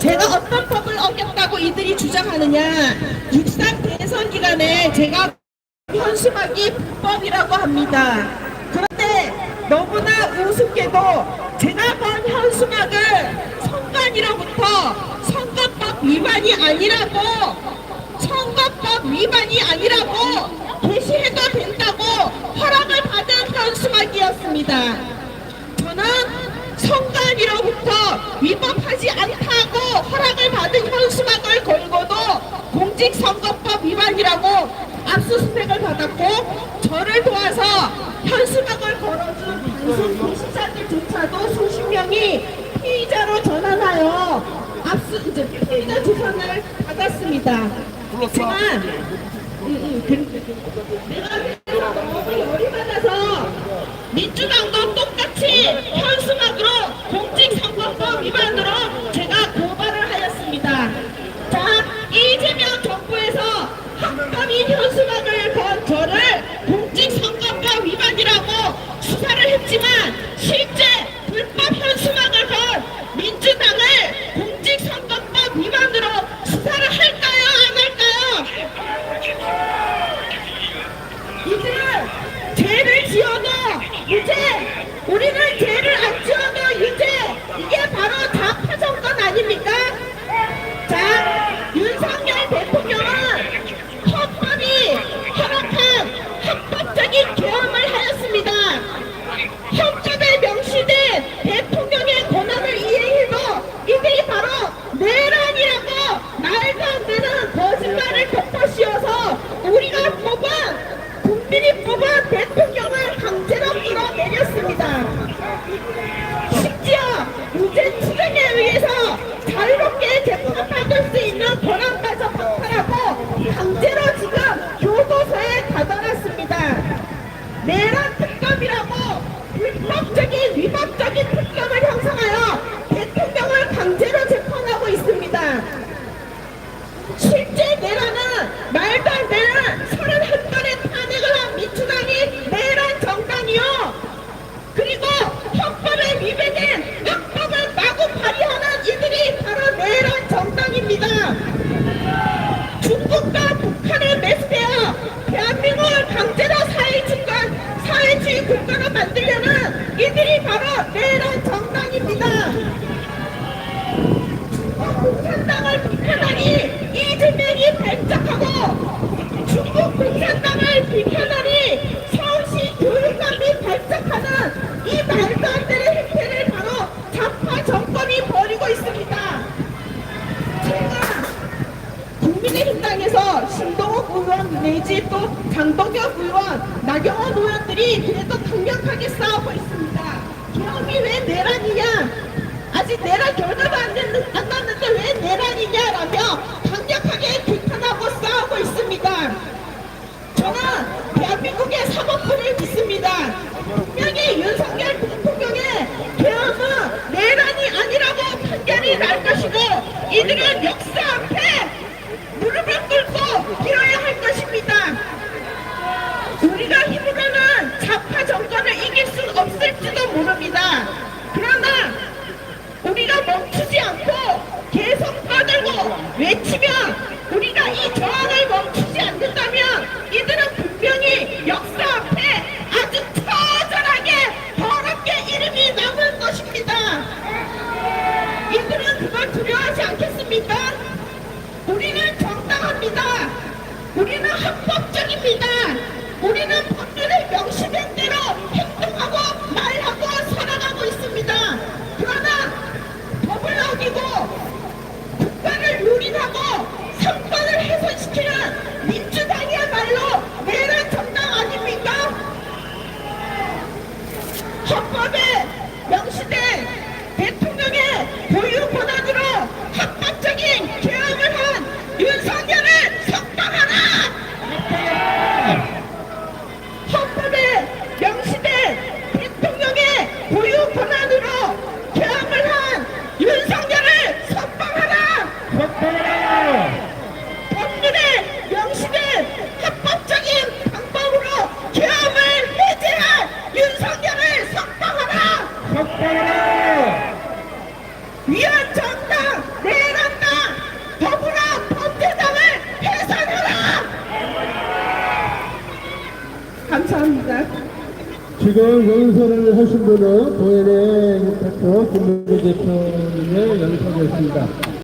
제가 어떤 법을 어겼다고 이들이 주장하느냐. 육상 대선 기간에 제가 현수막이 불법이라고 합니다. 그런데 너무나 우습게도 제가 본 현수막을 선관위로부터 선거법 위반이 아니라고 선거법 위반이 아니라고 게시해도 된다고 허락을 받은 현수막이었습니다. 저는 선관위로부터 위법하지 않다고 허락을 받은 현수막을 걸고도 공직선거법 위반이라고 압수수색을 받았고 저를 도와서 현수막을 걸어준 방송 게시자들조차도 수십 명이 피의자로 전환하여 압수 이제 피의자 조선을 제가 음, 음, 그- 내가 열이 받아서 민주당도 똑같이 현수막으로 공직선거법 위반으로 제가 고발을 하였습니다. 자, 이재명 정부에서 학감인 현수막을 건 저를 공직선거법 위반이라고 수사를 했지만 실제 불법적인 위법적인 특검을 형성하여 좌파 정권이 벌이고 있습니다. 제가 국민의힘당에서 신동욱 의원 내지 또 장동혁 의원, 나경원 의원들이 그래도 강력하게 싸우고 있습니다. 계엄이 왜 내란이냐? 아직 내란 결과도 안 났는데 왜 내란이냐라며 강력하게 비판하고 싸우고 있습니다. 저는 대한민국의 사법부를 믿습니다. 분명히 윤석열 대통령의 계엄은 내란이 아니라고 판결이 날 것이고 이들은 역사 앞에 무릎을 꿇고 길어야 할 것입니다. 우리가 힘으로는 좌파 정권을 이길 수 없을지도 모릅니다. 그러나 우리가 멈추지 않고 계속 떠들고 외치면 우리가 이 저항을 멈추지 않는다면 이들은 분명히 역사 앞에 아주 처절하게 더럽게 이름이 남을 것입니다. 이들은 그걸 두려워하지 않겠습니 까? 우리는 정당합니다. 우리는 합법적입니다. 덕분에 위원정당 내란당 더불어 범죄당을 해산하라! 감사합니다. 지금 연설을 하신 분은 도연의 대표 김민규 대표님의 연설이었습니다.